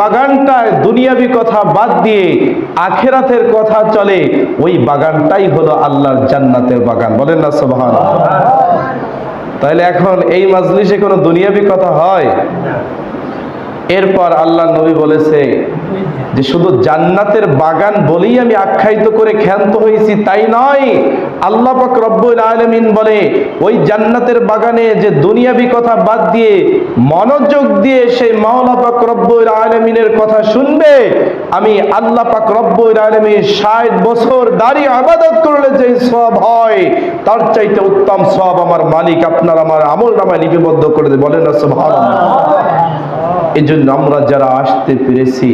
বাগানটায় দুনিয়াবি কথা বাদ দিয়ে আখেরাতের কথা চলে, ওই বাগানটাই হলো আল্লাহর জান্নাতের বাগান। বলেন না সোভান তাহলে এখন এই মাজলিসে কোনো দুনিয়াবি কথা হয়? এরপর আল্লাহ নবী বলেছে যে শুধু জান্নাতের বাগান বলেই আমি আখ্যায়িত করে ক্ষান্ত হয়েছি, তাই নয়। আল্লাহ পাক রব্বুল আলামিন বলে, ওই জান্নাতের বাগানে যে দুনিয়াবি কথা বাদ দিয়ে, মনোযোগ দিয়ে সেই মাওলা পাক রব্বুল আলামিনের কথা শুনবে, আমি আল্লাহ পাক রব্বুল আলামিন 60 বছর দাঁড়িয়ে আবাদত করলে যে সব হয়, তার চাইতে উত্তম সব আমার মালিক, আপনার আমার আমল নামায় লিপিবদ্ধ করে বলেন না, সুবহানাল্লাহ। এই জন্য আমরা যারা আসতে পেরেছি,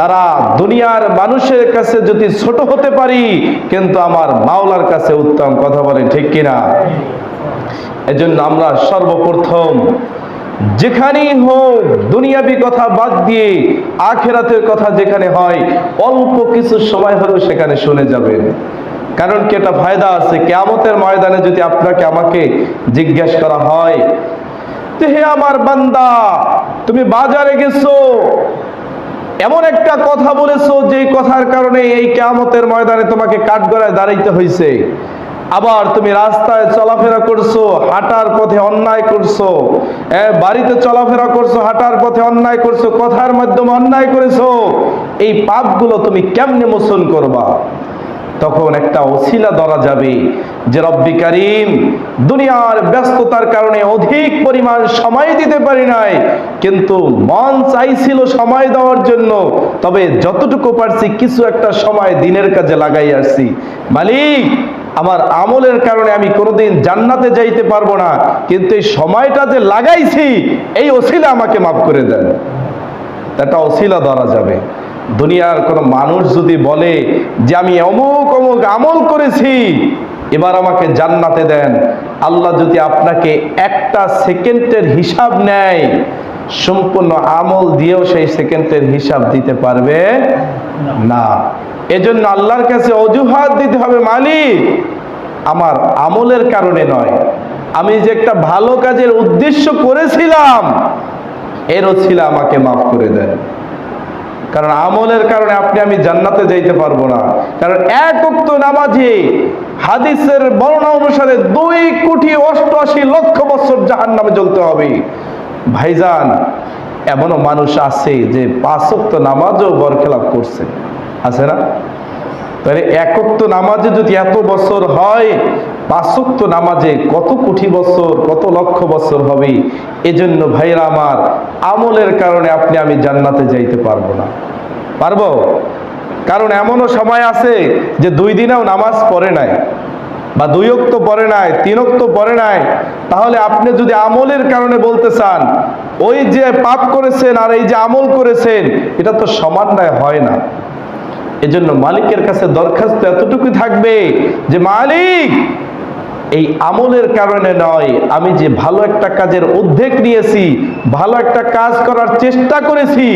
তারা দুনিয়ার মানুষের কাছে যদি ছোট হতে পারি, কিন্তু আমার মাওলার কাছে উত্তম কথা বলে, ঠিক কিনা? এজন্য আমরা সর্বপ্রথম যেখানেই হোক দুনিয়াবি কথা বাদ দিয়ে আখেরাতের কথা যেখানে হয়, অল্প কিছু সময় হলেও সেখানে শুনে যাবেন। কারণ কি এটা ফায়দা আছে? কেয়ামতের ময়দানে যদি আপনাকে আমাকে জিজ্ঞাসা করা হয় যে হে আমার বান্দা, তুমি বাজারে গেছো, এমন একটা কথা বলেছ যে কথার কারণে এই কেয়ামতের ময়দানে তোমাকে কাঠগড়ায় দাঁড়াইতে হয়েছে আবার তুমি রাস্তায় চলাফেরা করছ, হাঁটার পথে অন্যায় করছ বাড়িতে চলাফেরা করছ, হাঁটার পথে অন্যায় করছ, কথার মাধ্যমে অন্যায় করেছ, এই পাপগুলো তুমি কেমনে মোচন করবা? তখন একটা অছিলা ধরা যাবে। যে রব্বি কারিম দুনিয়ার ব্যস্ততার কারণে অধিক পরিমাণ সময় দিতে পারি নাই, কিন্তু মন চাইছিল সময় দেওয়ার জন্য। তবে যতটুকু পারছি কিছু একটা সময় দিনের কাজে লাগাই আসছি। মালিক, আমার আমলের কারণে আমি কোনোদিন জান্নাতে যাইতে পারব না, কিন্তু এই সময়টা যে লাগাইছি, এই অছিলা আমাকে মাফ করে দেন। একটা অছিলা ধরা যাবে। দুনিয়ার কোনো মানুষ যদি বলে যে আমি অমুক অমুক আমল করেছি এবার আমাকে জান্নাতে দেন। আল্লাহ যদি আপনাকে একটা সেকেন্ডের হিসাব নেয়, সম্পূর্ণ আমল দিয়েও সেই সেকেন্ডের হিসাব দিতে পারবে না। এজন্য আল্লাহর কাছে অজুহাত দিতে হবে, মালিক। আমার আমলের কারণে নয়। আমি যে একটা ভালো কাজের উদ্দেশ্য করেছিলাম এর ছিল আমাকে মাফ করে দেন। কারণ আমলের কারণে আপনি আমি জান্নাতে যাইতে পারব না। কারণ এক উক্ত নামাজি, হাদিসের বর্ণা অনুসারে দুই কোটি অষ্টআশি লক্ষ বছর জাহান নামে জ্বলতে হবে। ভাইজান, এমনও মানুষ আছে যে পাঁচ উক্ত নামাজও বরখেলাপ করছে। আছে না? তাহলে একত্ব নামাজে যদি এত বছর হয়, পাঁচক্ত নামাজে কত কোটি বছর, কত লক্ষ বছর হবে? এজন্য ভাইরা আমার, আমলের কারণে আপনি আমি জান্নাতে যাইতে পারব না। পারব? কারণ এমনও সময় আছে যে দুই দিনেও নামাজ পড়ে নাই, বা দুই অক্ত পরে নাই, তিন অক্ত পড়ে নাই। তাহলে আপনি যদি আমলের কারণে বলতে চান, ওই যে পাপ করেছেন আর এই যে আমল করেছেন, এটা তো সমান্বয় হয় না। এজন্য মালিকের কাছে দরখাস্ত এতটুকু থাকবে যে, মালিক, এই আমলের কারণে নয়, আমি যে ভালো একটা কাজের উদ্যোগ নিয়েছি, ভালো একটা কাজ করার চেষ্টা করেছি,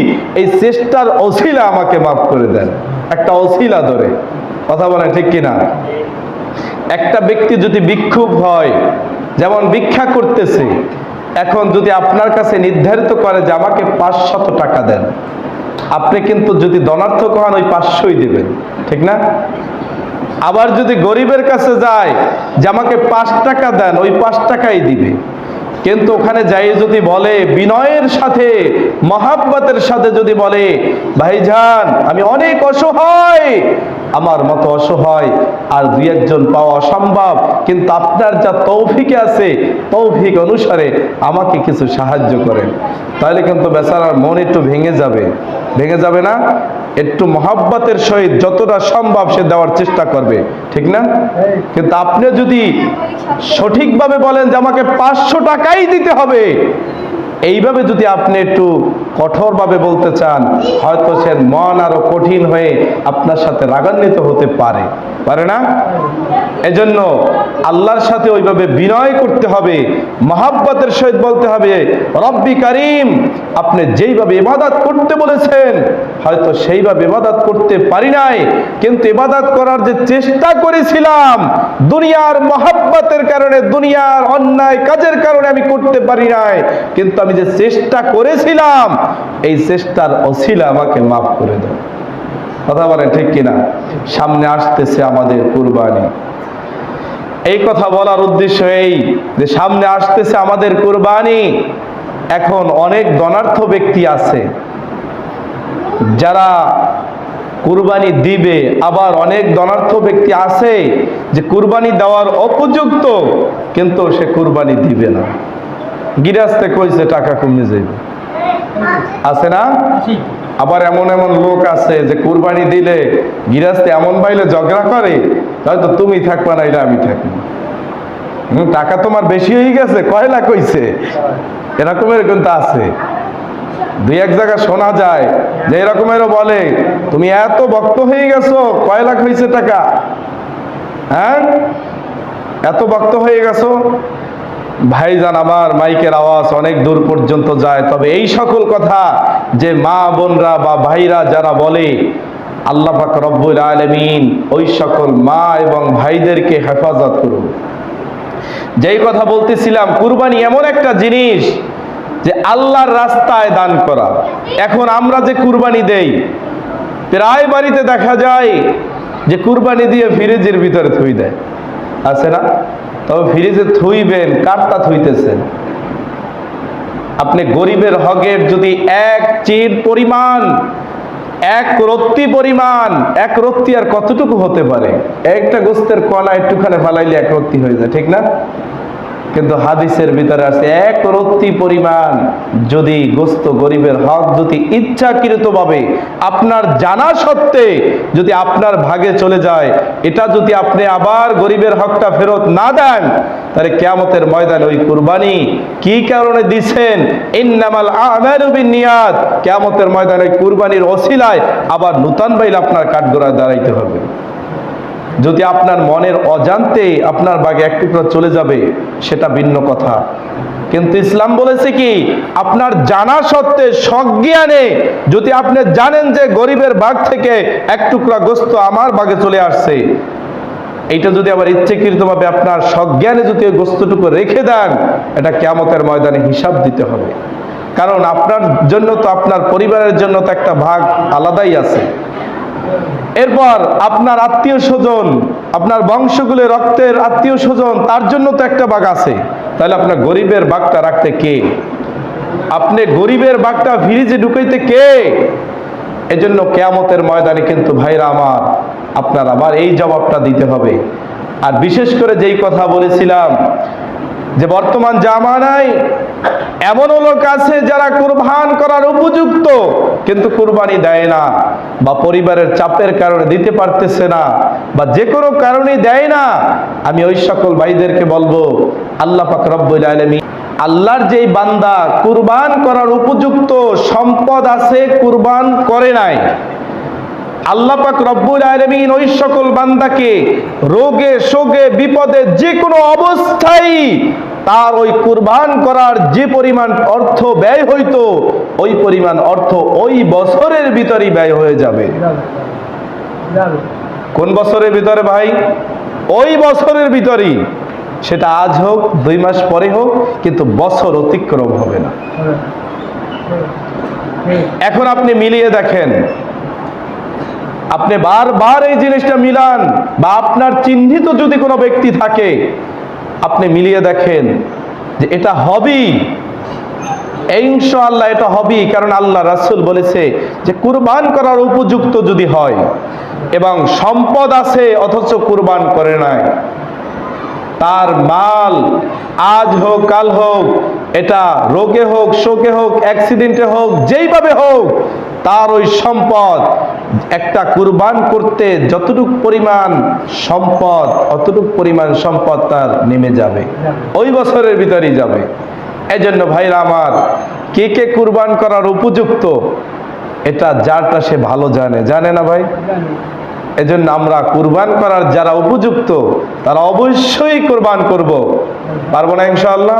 এই চেষ্টার অশিলা আমাকে মাফ করে দেন। একটা অশিলা ধরে। কথা বলেন ঠিক কিনা? একটা ব্যক্তি যদি বিক্ষোভ হয়, যেমন ভিক্ষা করতেছে, এখন যদি আপনার কাছে নির্ধারিত করে যে আমাকে পাঁচশত টাকা দেন আপনি কিন্তু যদি ধনার্থক হন, ওই পাঁচশোই দেবেন। ঠিক না? আবার যদি গরিবের কাছে যায়, যে আমাকে পাঁচ টাকা দেন, ওই পাঁচ টাকাই দিবে। কিন্তু ওখানে যাই যদি বলে, বিনয়ের সাথে, মহাব্বতের সাথে যদি বলে, ভাইজান, আমি অনেক অসহায় আমার মতো অসহায় আর দুই একজন পাওয়া অসম্ভব। কিন্তু আপনার যা তৌফিকে আছে, তৌফিক অনুসারে আমাকে কিছু সাহায্য করেন। তাহলে কিন্তু বেচারার মন একটু ভেঙে যাবে। ভেঙে যাবে না? একটু মহাব্বতের সহিত যতটা সম্ভব সে দেওয়ার চেষ্টা করবে। ঠিক না? কিন্তু আপনি যদি সঠিকভাবে বলেন যে আমাকে পাঁচশো টাকাই দিতে হবে এইভাবে যদি আপনি একটু কঠোরভাবে বলতে চান, হয়তো সে মন আরও কঠিন হয়ে আপনার সাথে রাগান্বিত হতে পারে। পারে না? এজন্য আল্লাহর সাথে ওইভাবে বিনয় করতে হবে, মহাব্বতের সহিত বলতে হবে, রব্বি কারিম, আপনি যেইভাবে ইবাদত করতে বলেছেন, হয়তো সেইভাবে ইবাদত করতে পারি নাই, কিন্তু ইবাদত করার যে চেষ্টা করেছিলাম, দুনিয়ার মহাব্বতের কারণে, দুনিয়ার অন্যায় কাজের কারণে আমি করতে পারি নাই, কিন্তু আমি যে চেষ্টা করেছিলাম, এই চেষ্টার অছিলা আমাকে মাফ করে দাও। কথা বলেন ঠিক কিনা? সামনে আসতেছে আমাদের কুরবানি। এই কথা বলার উদ্দেশ্য এই যে সামনে আসতেছে আমাদের কুরবানি। এখন অনেক ধনার্থ ব্যক্তি আছে, যারা কুরবানি দিবে। আবার অনেক দনার্থ ব্যক্তি আছে যে কুরবানি দেওয়ার উপযুক্ত কিন্তু সে কুরবানি দিবে না। গিরাস্তে কইছে টাকা কমে যাবে আছে না? আবার এমন এমন লোক আছে যে কুরবানি দিলে গিরাস্তে এমন বাইলে ঝগড়া করে হয়তো তুমি থাকবা না এটা আমি থাকব টাকা তোমার বেশি হয়ে গেছে কয়লা কইছে? এরকমের কিন্তু আছে। দুই এক জায়গা শোনা যায় যে এরকমেরও বলে তুমি এত ভক্ত হয়ে গেছো কয় লাখ হয়েছে টাকা? হ্যাঁ? এত ভক্ত হয়ে গেছো? ভাইজান, আমার মাইকের আওয়াজ অনেক দূর পর্যন্ত যায়। তবে এই সকল কথা যে মা, বোনরা বা ভাইরা যারা বলে, আল্লাহ পাক রব্বুল আলমিন ওই সকল মা এবং ভাইদেরকে হেফাজত করুন। যেই কথা বলতেছিলাম, কুরবানি এমন একটা জিনিস যে আল্লাহর রাস্তায় দান করা। এখন আমরা যে কুরবানি দেই, প্রায় বাড়িতে দেখা যায় যে কুরবানি দিয়ে ফ্রিজের ভিতরে থুই দেয়। আছে না? তবে ফ্রিজে থুইবেন, কারটা থুইতেছে আপনি গরিবের হগের যদি এক চির পরিমাণ, এক রত্তি পরিমাণ, এক রত্তি আর কতটুকু হতে পারে? একটা গোস্তের কলা একটুখানে ফালাইলে এক রত্তি হয়ে যায়, ঠিক না? কিন্তু হাদিসের ভিতরে আছে, এক রত্তি পরিমাণ যদি গোস্ত গরিবের হক যদি ইচ্ছাকৃতভাবে আপনার জানা সত্ত্বে যদি আপনার ভাগে চলে যায়, এটা যদি আপনি আবার গরিবের হকটা ফেরত না দেন, তাহলে কেয়ামতের ময়দানে ওই কুরবানি কি কারণে দিছেন? ইন্নামাল আমালু বিন্নিয়াত কেয়ামতের ময়দানে কুরবানির ওসিলায় আবার নূতন বাইল আপনার কাঠগোড়ায় দাঁড়াইতে হবে। যদি আপনার মনের অজান্তে আপনার বাগে এক টুকরা চলে যাবে, সেটা ভিন্ন কথা। কিন্তু ইসলাম বলেছে কি, আপনার জানা সত্ত্বে সজ্ঞানে যদি আপনি জানেন যে গরিবের বাগ থেকে এক টুকরা গোস্ত আমার বাগে চলে আসছে, এইটা যদি আবার ইচ্ছাকৃতভাবে আপনার সজ্ঞানে যদি ওই গোস্তটুকু রেখে দেন, এটা কেয়ামতের ময়দানে হিসাব দিতে হবে। কারণ আপনার জন্য তো আপনার পরিবারের জন্য তো একটা ভাগ আলাদাই আছে। এরপর আপনার আত্মীয় স্বজন, আপনার বংশগুলো, রক্তের আত্মীয় স্বজন, তার জন্য তো একটা বাঘ আছে। তাহলে আপনার গরিবের বাঘটা রাখতে কে? আপনি গরিবের বাঘটা ফ্রিজে ঢুকাইতে কে? এজন্য কেয়ামতের ময়দানে কিন্তু ভাইরা আমার, আপনার আবার এই জবাবটা দিতে হবে। আর বিশেষ করে যেই কথা বলেছিলাম যে বর্তমান জামানায় এমনও লোক আছে যারা কুরবান করার উপযুক্ত, কিন্তু কুরবানি দেয় না বা পরিবারের চাপের কারণে দিতে পারতেছে না বা যে কোনো কারণে দেয় না। আমি ওই সকল ভাইদেরকে বলব, আল্লাহ পাক রব্বুল আলামিন আল্লাহর যেই বান্দা কুরবান করার উপযুক্ত সম্পদ আছে, কুরবান করে নাই। আল্লাহ পাক রব্বুল আলামিন ওই সকল বান্দাকে রোগে, শোকে, বিপদে যে কোনো অবস্থায় তার ওই কুরবান করার যে পরিমাণ অর্থ ব্যয় হইতো, ওই পরিমাণ অর্থ ওই বছরের ভিতরেই ব্যয় হয়ে যাবে। কোন বছরের ভিতরে ভাই? ওই বছরের ভিতরেই। সেটা আজ হোক, দুই মাস পরে হোক, কিন্তু বছর অতিক্রম হবে না। এখন আপনি মিলিয়ে দেখেন আপনি বারবার এই জিনিসটা মিলান বা আপনার চিহ্নিত যদি কোনো ব্যক্তি থাকে, আপনি মিলিয়ে দেখেন যে এটা হবেই ইনশাআল্লাহ এটা হবেই কারণ আল্লাহ রাসূল বলেছে যে কুরবান করার উপযুক্ত যদি হয় এবং সম্পদ আছে, অথচ কুরবান করে নাই, তার মাল আজ হোক, কাল হোক, এটা রোগে হোক, শোকে হোক, অ্যাক্সিডেন্টে হোক, যেইভাবে হোক, তার ওই সম্পদ একটা কুরবান করতে যতটুক পরিমাণ সম্পদ, অতটুক পরিমাণ সম্পদ তার নেমে যাবে। ওই বছরের ভিতরেই যাবে। এজন্য ভাইরা আমার, কে কে কুরবান করার উপযুক্ত, এটা যারটা সে ভালো জানে। জানে না ভাই? এজন্য আমরা কুরবান করার যারা উপযুক্ত, তারা অবশ্যই কুরবান করব। পারব না ইনশাআল্লাহ?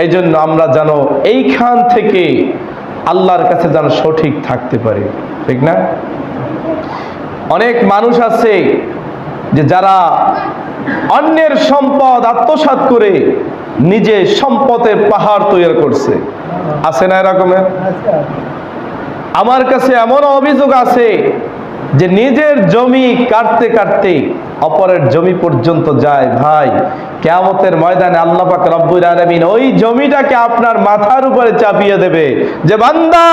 এই জন্য আমরা যেন এইখান থেকে আল্লাহর কাছে যেন সঠিক থাকতে পারে। ঠিক না? অনেক মানুষ আছে যে যারা অন্যের সম্পদ আত্মসাত করে নিজে সম্পদের পাহাড় তৈরি করছে। আছে না এরকমের আমার কাছে এমন অভিযোগ আছে যে নিজের জমি কাটতে কাটতে অপরের জমি পর্যন্ত যায় ভাই, কেয়ামতের ময়দানে আল্লাহ পাক রব্বুল আলামিন ওই জমিটাকে আপনার মাথার উপরে চাপিয়ে দেবে যে, বান্দা,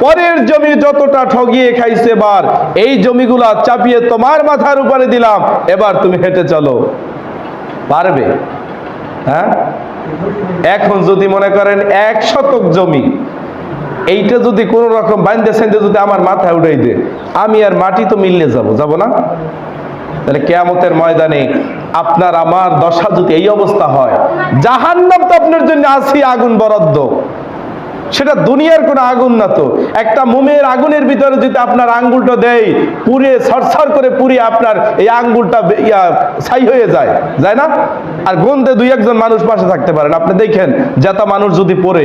পরের জমি যতটা ঠগিয়ে খাইছে এবার এই জমিগুলা চাপিয়ে তোমার মাথার উপরে দিলাম, এবার তুমি হেঁটে চলো। পারবে? হ্যাঁ? এখন যদি মনে করেন এক শতক জমি এইটা যদি কোন রকম বাইন্দে সেন্দে যদি আমার মাথায় উঠাই দে, আমি আর মাটি তো মিললে যাব যাব না? তাহলে কেয়ামতের ময়দানে আপনার আমার দশা যদি এই অবস্থা হয়, জাহান্নাম তো আপনার জন্য আসি আগুন বরাদ্দ। সেটা দুনিয়ার কোনো আগুন না তো। একটা মোমের আগুনের ভিতরে যদি আপনার আঙ্গুলটা দেয় পুড়ে সরসর করে পুড়িয়ে আপনার এই আঙ্গুলটা ইয়া, ছাই হয়ে যায়। যায় না? আর গন্ধে দুই একজন মানুষ পাশে থাকতে পারেন। আপনি দেখেন যেটা মানুষ যদি পড়ে,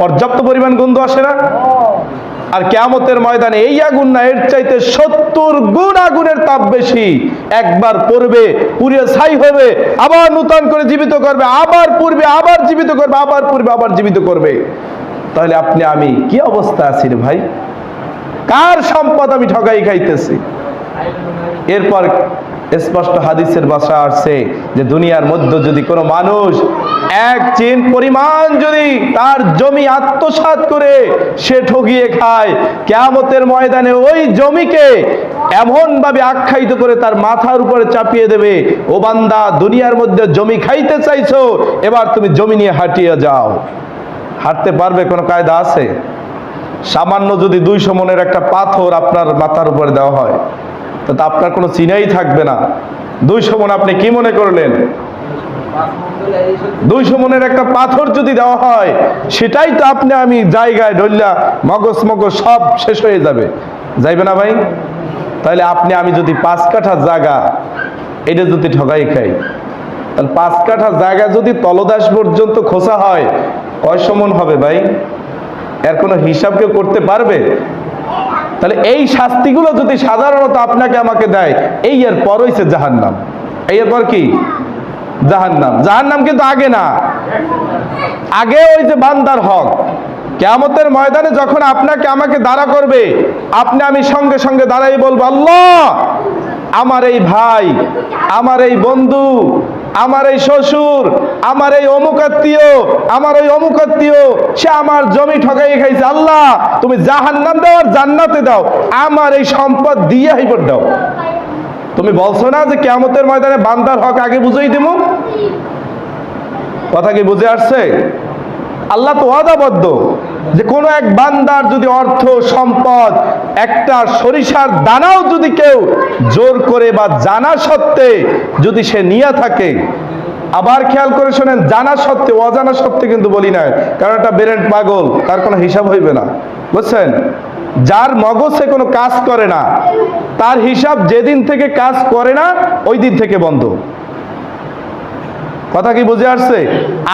পর্যাপ্ত পরিমাণ গন্ধ আসে না? আর কেয়ামতের ময়দানে এই আগুন না, এর চাইতে সত্তর গুণ আগুনের তাপ বেশি। একবার পড়বে, পুড়িয়ে ছাই হবে, আবার নূতন করে জীবিত করবে, আবার পূর্বে আবার জীবিত করবে, আবার পূর্বে আবার জীবিত করবে। তাহলে আপনি, আমি কি অবস্থা আছি ভাই? কার সম্পদ আমি ঠগাই খাইতেছি? এরপর স্পষ্ট হাদিসের বাসা আসছে যে দুনিয়ার মধ্যে যদি কোনো মানুষ এক চিন পরিমাণ যদি তার জমি আত্মসাৎ করে সে ঠগিয়ে খায়, কেয়ামতের ময়দানে ওই জমিকে এমন ভাবে আখ্যায়িত করে তার মাথার উপরে চাপিয়ে দেবে, ও বান্দা, দুনিয়ার মধ্যে জমি খাইতে চাইছো, এবার তুমি জমি নিয়ে হাঁটিয়ে যাও। হাঁটতে পারবে, কোনো কায়দা আছে? সামান্য যদি দুইশো মনের একটা পাথর আপনার মাথার উপরে দেওয়া হয়, তো আপনার কোনো চিনাই থাকবে না। দুইশো মন আপনি কি মনে করলেন? দুইশো মনের একটা পাথর যদি দেওয়া হয়, সেটাই তো আপনি আমি জায়গায় ধরলা, মগজ মগজ সব শেষ হয়ে যাবে। যাইবে না ভাই? তাহলে আপনি আমি যদি পাঁচ কাঠা জায়গা এটা যদি ঠগাই খাই, তাহলে পাঁচ কাঠা জায়গা যদি তলদাস পর্যন্ত খোসা হয় কয় সমন হবে ভাই? এর কোনো হিসাব কেউ করতে পারবে? তাহলে এই শাস্তিগুলো যদি সাধারণত আপনাকে আমাকে দেয়, এই এর পর হইছে জাহান্নাম। এই এর পর কি? জাহান্নাম। জাহান্নাম কিন্তু আগে না। আগে ওই যে বান্দার হক। কেয়ামতের ময়দানে যখন আপনাকে আমাকে দাঁড়া করবে, আপনি আমি সঙ্গে সঙ্গে দাঁড়াই বলব, আল্লাহ, আমার এই ভাই, আমার এই বন্ধু আমার এই শ্বশুর, আমার এই অমুক আত্মীয়, আমার ওই অমুক আত্মীয়, সে আমার জমি ঠকাই খাইছে। আল্লাহ, তুমি জাহান্নাম দাও আর জান্নাতে দাও। আমার এই সম্পদ দিয়ে হাইপর দাও। তুমি বলছো না যে কেয়ামতের ময়দানে বান্দার হক আগে বুঝেই দেবো কথা কি বুঝে আসছে? আল্লাহ তো ওয়াদাবদ্ধ। যে কোনো এক বান্দার যদি অর্থ, সম্পদ, একটা সরিষার দানাও যদি কেউ জোর করে বা জানা সত্ত্বে যদি সে নিয়ে থাকে, আবার খেয়াল করে শোনেন, জানা সত্ত্বে, অজানা সত্ত্বে কিন্তু বলি না কারণ একটা বেরেন্ট পাগল, তার কোনো হিসাব হইবে না, বুঝছেন? যার মগজে কোনো কাজ করে না, তার হিসাব যেদিন থেকে কাজ করে না, ওই দিন থেকে বন্ধ। কথা কি বুঝে আসছে?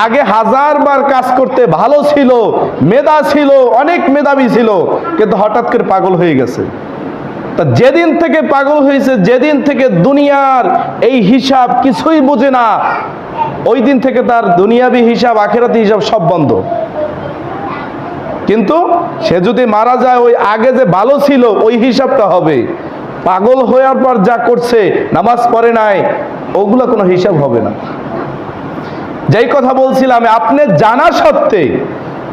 আগে হাজার বার কাজ করতে ভালো ছিল, মেধা ছিল, অনেক মেধাবী ছিল, কিন্তু হঠাৎ করে পাগল হয়ে গেছে। তা যেদিন থেকে পাগল হয়েছে, যেদিন থেকে দুনিয়ার এই হিসাব কিছুই বুঝে না, ওই দিন থেকে তার দুনিয়াবি হিসাব, আখেরাতি হিসাব সব বন্ধ। কিন্তু সে যদি মারা যায়, ওই আগে যে ভালো ছিল, ওই হিসাবটা হবে। পাগল হওয়ার পর যা করছে, নামাজ পড়ে নাই, ওগুলো কোনো হিসাব হবে না। যেই কথা বলছিলাম, আপনি জানা সত্ত্বে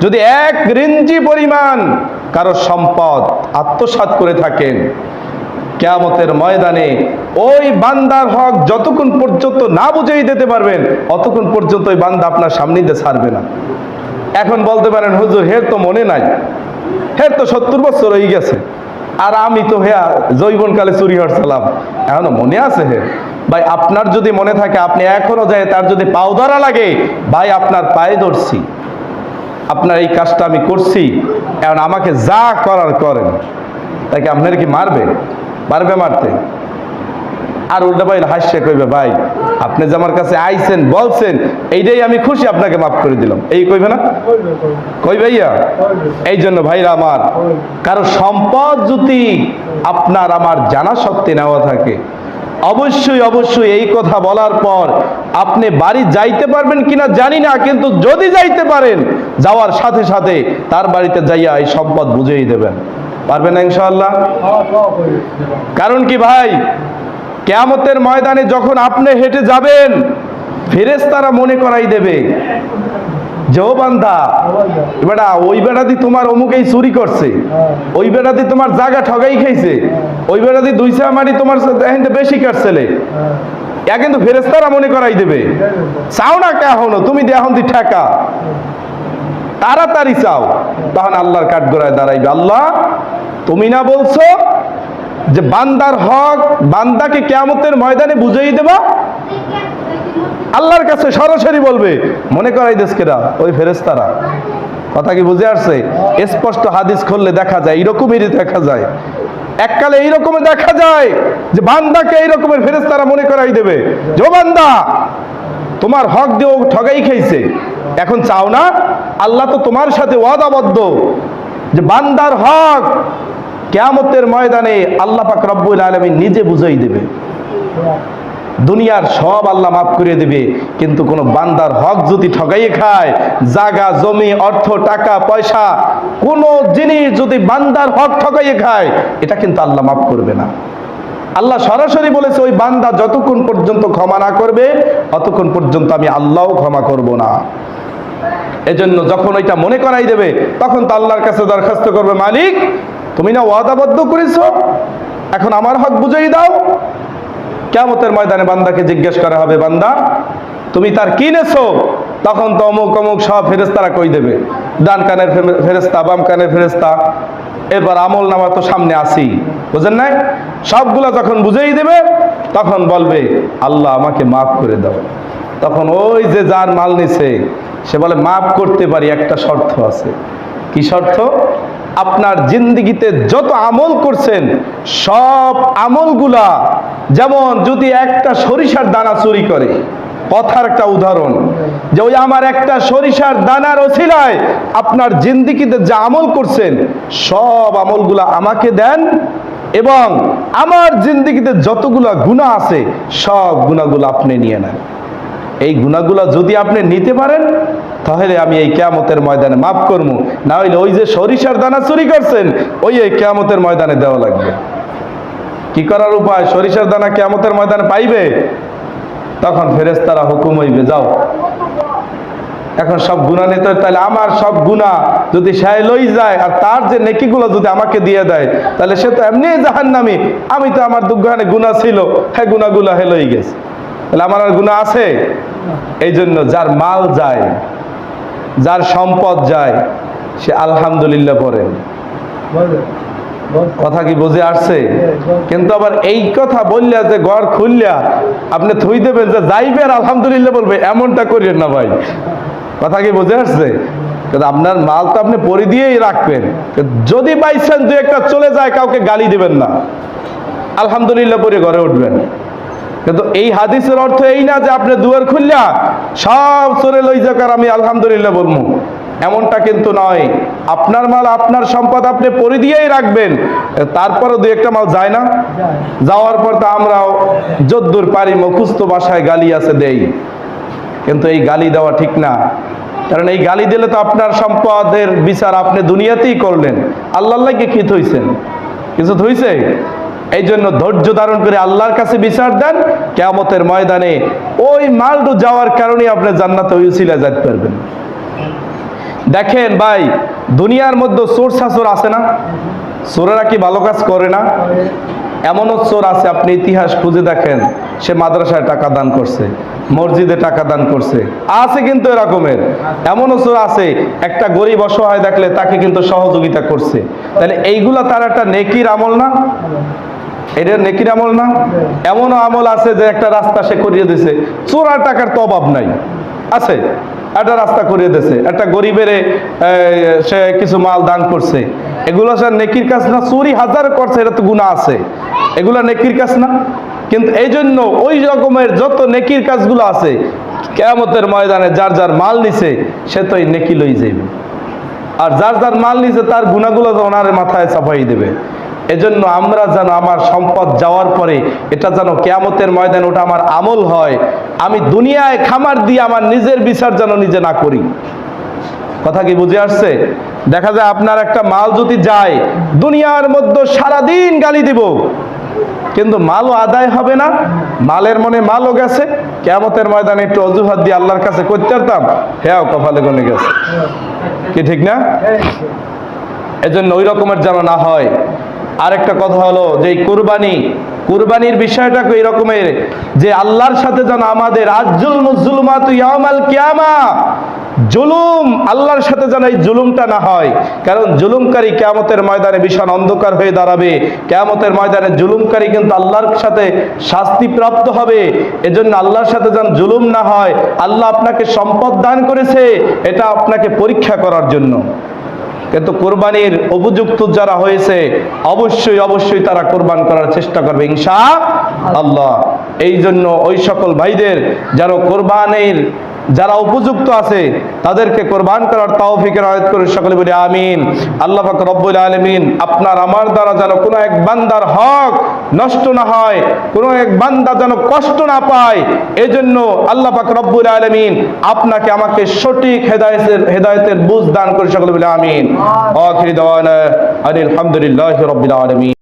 যদি এক রিঞ্জি পরিমাণ কারও সম্পদ আত্মসাৎ করে থাকেন, কেয়ামতের ময়দানে ওই বান্দার হক যতক্ষণ পর্যন্ত না বুঝেই দিতে পারবেন, অতক্ষণ পর্যন্ত ওই বান্দা আপনার সামনে দিয়ে ছাড়বে না। এখন বলতে পারেন, হুজুর, হের তো মনে নাই, হের তো সত্তর বছর হয়ে গেছে, আর আমি তো হেয়া জৈবনকালে চুরি হরছিলাম এখনও মনে আছে হে ভাই, আপনার যদি মনে থাকে, আপনি এখনও যায় তার যদি পাও ধরা লাগে, ভাই, আপনার পায়ে ধরছি। আপনার এই কাজটা আমি করছি, এখন আমাকে যা করার করেন। তাকে আপনার কি মারবে? পারবে মারতে? আর উল্টা ভাই হাসছে, কইবে, ভাই, আপনি যে আমার কাছে আইছেন, বলছেন, এইটাই আমি খুশি, আপনাকে মাফ করে দিলাম। এই কইবে না? কই ভাইয়া? এই জন্য ভাইরা আমার, কারও সম্পদ যদি আপনার আমার জানা সত্ত্বে নেওয়া থাকে অবশ্যই অবশ্যই এই কথা বলার পর আপনি বাড়ি যাইতে পারবেন কিনা জানি না, কিন্তু যদি যাইতে পারেন, যাওয়ার সাথে সাথে তার বাড়িতে যাইয়া এই সম্পদ বুঝেই দেবেন। পারবেন না ইনশাআল্লাহ? কারণ কি ভাই, কেয়ামতের ময়দানে যখন আপনি হেঁটে যাবেন ফেরেস তারা মনে করাই দেবে যে ও বান্দা। বেটা ওই বেড়াদি তোমার অমুকেই চুরি করছে। ওই বেড়াদি তোমার জায়গা ঠগাই খাইছে। ওই বেড়াদি দুই চা মারি তোমার বেশি কাটছেলে। এ কিন্তু ফেরেস্তারা মনে করাই দেবে। চাও না কে হনো তুমি এখন দি ঠেকা। তাড়াতাড়ি চাও। তখন আল্লাহর কাঠ গোড়ায় দাঁড়াইবে। আল্লাহ তুমি না বলছো যে বান্দার হক বান্দাকে কেয়ামতের ময়দানে বুঝিয়ে দেবা? আল্লাহর কাছে সরাসরি বলবে, মনে করাই দেশকেরা ওই ফেরেস্তারা কথা কি বুঝে আসছে? স্পষ্ট হাদিস খুললে দেখা যায় এইরকমই দেখা যায়। এককালে এইরকমই দেখা যায় যে বান্দাকে এইরকমের ফেরেস্তারা মনে করাই দেবে, যে বান্দা, তোমার হক দিয়েও ঠগাই খাইছে। এখন চাও না, আল্লাহ তো তোমার সাথে ওয়াদাবদ্ধ যে বান্দার হক কেয়ামতের ময়দানে আল্লাহ পাক রব্বুল আলমী নিজে বুঝাই দেবে। দুনিয়ার সব আল্লাহ মাফ করে দেবে। কিন্তু কোনো বান্দার হক যদি ঠগাইয়ে খায় জাগা জমি, অর্থ, টাকা, পয়সা, কোনো জিনিস যদি বান্দার হক ঠগাইয়ে খায়, এটা কিন্তু আল্লাহ মাফ করবে না। আল্লাহ সরাসরি বলেছে, ওই বান্দা যতক্ষণ পর্যন্ত ক্ষমা না করবে ততক্ষণ পর্যন্ত আমি আল্লাহও ক্ষমা করব না। এজন্য যখন ওইটা মনে করাই দেবে, তখন তো আল্লাহর কাছে দরখাস্ত করবে, মালিক, তুমি না ওয়াদাবদ্ধ করেছ? এখন আমার হক বুঝাই দাও। কেমতের ময়দানে বান্দাকে জিজ্ঞেস করা হবে, বান্দা, তুমি তার কি নেছো? তখন তো অমুক অমুক সব ফেরেস্তারা কই দেবে? ডান কানের ফেরেস্তা বাম কানের ফেরেস্তা এরপর আমল নামা তো সামনে আসি বুঝেন নাই? সবগুলো যখন বুঝেই দেবে, তখন বলবে, আল্লাহ, আমাকে মাফ করে দাও। তখন ওই যে যার মাল নিছে, সে বলে, মাফ করতে পারি, একটা শর্ত আছে। কি শর্ত? আপনার জিন্দিগিতে যত আমল করছেন, সব আমলগুলা, যেমন যদি একটা সরিষার দানা চুরি করে, কথার একটা উদাহরণ, যে ওই আমার একটা সরিষার দানার ওসিলায় আপনার জিন্দিগিতে যা আমল করছেন, সব আমলগুলা আমাকে দেন এবং আমার জিন্দিগিতে যতগুলা গুণা আছে, সব গুণাগুলো আপনি নিয়ে নেন। এই গুণাগুলো যদি আপনি নিতে পারেন, তাহলে আমি এই কেয়ামতের ময়দানে মাফ করব না হইলে ওই যে সরিষার দানা চুরি করছেন, ওই এই কেয়ামতের ময়দানে দেওয়া লাগবে। কি করার উপায়? সরিষার দানা কেয়ামতের ময়দানে পাইবে? তখন ফেরেস্তারা হুকুম হইবে, যাও। এখন সব গুণা নিতে তাহলে আমার সব গুণা যদি সে লই যায়, আর তার যে নেকিগুলো যদি আমাকে দিয়ে দেয়, তাহলে সে তো এমনি জাহান নামি আমি তো আমার দুগ্গানে গুণা ছিল হ্যাঁ গুণাগুলো হে লই গেছে। তাহলে আমার আর গুণা আছে? এই জন্য যার মাল যায় যার সম্পদ যায় সে আলহামদুলিল্লাহ পড়ে। কথা কি বুঝে আসছে? কিন্তু আবার এই কথা বললে যে ঘর খুললা আপনি থুই দেবেন যে যাইবে আর আলহামদুলিল্লাহ বলবে এমনটা করিয়েন না ভাই। কথা কি বুঝে আসছে? কিন্তু আপনার মাল তো আপনি পরি দিয়েই রাখবেন। যদি পাইছেন দু একটা চলে যায় কাউকে গালি দিবেন না। আলহামদুলিল্লাহ পরে ঘরে উঠবেন। কিন্তু এই হাদিসের অর্থ এই না যে আপনি দুয়ার খুললা, সব চলে লই যাকার আমি আলহামদুলিল্লাহ বলব। এমনটা কিন্তু নয়। আপনার মাল, আপনার সম্পদ আপনি পরি দিয়েই রাখবেন। তারপরে দু একটা মাল যায় না। যাওয়ার পর তো আমরাও যদ্দুর পারি, মুখস্থ বাসায় গালি আছে দেই। কিন্তু এই গালি দেওয়া ঠিক না। কারণ এই গালি দিলে তো আপনার সম্পদের বিচার আপনি দুনিয়াতেই করলেন। আল্লাহ কি থইছেন? কিছু থইছে? এই জন্য ধৈর্য ধারণ করে আল্লাহর কাছে বিচার দেন। কেয়ামতের ময়দানে ওই মালডু যাওয়ার কারণে আপনি জান্নাতে উসিলা যেতে পারবেন। দেখেন ভাই, দুনিয়ার মধ্যে চোর শাসর আছে না? চোরেরা কি ভালো কাজ করে না? এমনও চোর আছে, আপনি ইতিহাস খুঁজে দেখেন, সে মাদ্রাসায় টাকা দান করছে, মসজিদে টাকা দান করছে। আছে কিন্তু এরকমের। এমনও চোর আছে, একটা গরিব অসহায় দেখলে তাকে কিন্তু সহযোগিতা করছে। তাহলে এইগুলা তার একটা নেকির আমল না? এটা নেকির আমল না? এমনও আমল আছে যে একটা রাস্তা সে করিয়ে দিছে। চোরার টাকার তো অভাব নাই। আছে। একটা রাস্তা করিয়ে দিছে। একটা গরিবের সে কিছু মাল দান করছে। এগুলো সে নেকির কাজ না, চুরি হাজার করছে এটা তো গুণা আছে। এগুলো নেকির কাজ না? কিন্তু এই জন্য ওই রকমের যত নেকির কাজগুলো আছে, কেয়ামতের ময়দানে যার যার মাল নিছে, সে তো এই নেকি লই যাইবে। আর যার যার মাল নিছে, তার গুণাগুলো তো ওনার মাথায় চাপাই দেবে। এজন্য আমরা যেন আমার সম্পদ যাওয়ার পরে এটা যেন কেয়ামতের ময়দান ওটা আমার আমল হয়। আমি দুনিয়ায় খামার দিয়ে আমার নিজের বিচার যেন নিজে না করি। কথা কি বুঝে আসছে? দেখা যায় আপনার একটা মাল যদি যায়, দুনিয়ার মধ্যে সারাদিন গালি দিব। কিন্তু মালও আদায় হবে না, মালের মনে মালও গেছে। কেমতের ময়দানে একটু অজুহাত দিয়ে আল্লাহর কাছে করতে পারতাম হ্যাঁ কপালে গনে গেছে। কি ঠিক না? এজন্য ওই রকমের যেন না হয়। আরেকটা কথা হলো যে কুরবানি, কুরবানির বিষয়টা এই রকমের যে আল্লাহর সাথে যেন আমাদের আজুল মুজুলমাত ইয়ামাল কিয়ামা, জুলুম, আল্লাহর সাথে যেন এই জুলুমটা না হয়। কারণ জুলুমকারী কেয়ামতের ময়দানে ভীষণ অন্ধকার হয়ে দাঁড়াবে। কেয়ামতের ময়দানে জুলুমকারী কিন্তু আল্লাহর সাথে শাস্তি প্রাপ্ত হবে। এজন্য আল্লাহর সাথে যেন জুলুম না হয়, আল্লাহ আপনাকে সম্পদ দান করেছে, এটা আপনাকে পরীক্ষা করার জন্য। কিন্তু কোরবানির উপযুক্ত যারা হয়েছে, অবশ্যই অবশ্যই তারা কোরবান করার চেষ্টা করবে, ইনশা আল্লাহ। এই জন্য ওই সকল ভাইদের যারা কোরবানির যারা উপযুক্ত আছে তাদেরকে কোরবান করার তৌফিকের আয়াত করে সকলে বলি আমিন। আল্লাহ পাক রব্বুল আলামিন আপনার আমার দ্বারা যেন কোনো এক বান্দার হক নষ্ট না হয় কোনো এক বান্দা যেন কষ্ট না পায় এজন্য আল্লাহ পাক রব্বুল আলামিন আপনাকে আমাকে সঠিক হেদায়েতের হেদায়েতের বুঝ দান করে সকলে বলে আমিন। আখির দাওয়ানা আলহামদুলিল্লাহি রাব্বিল আলামিন।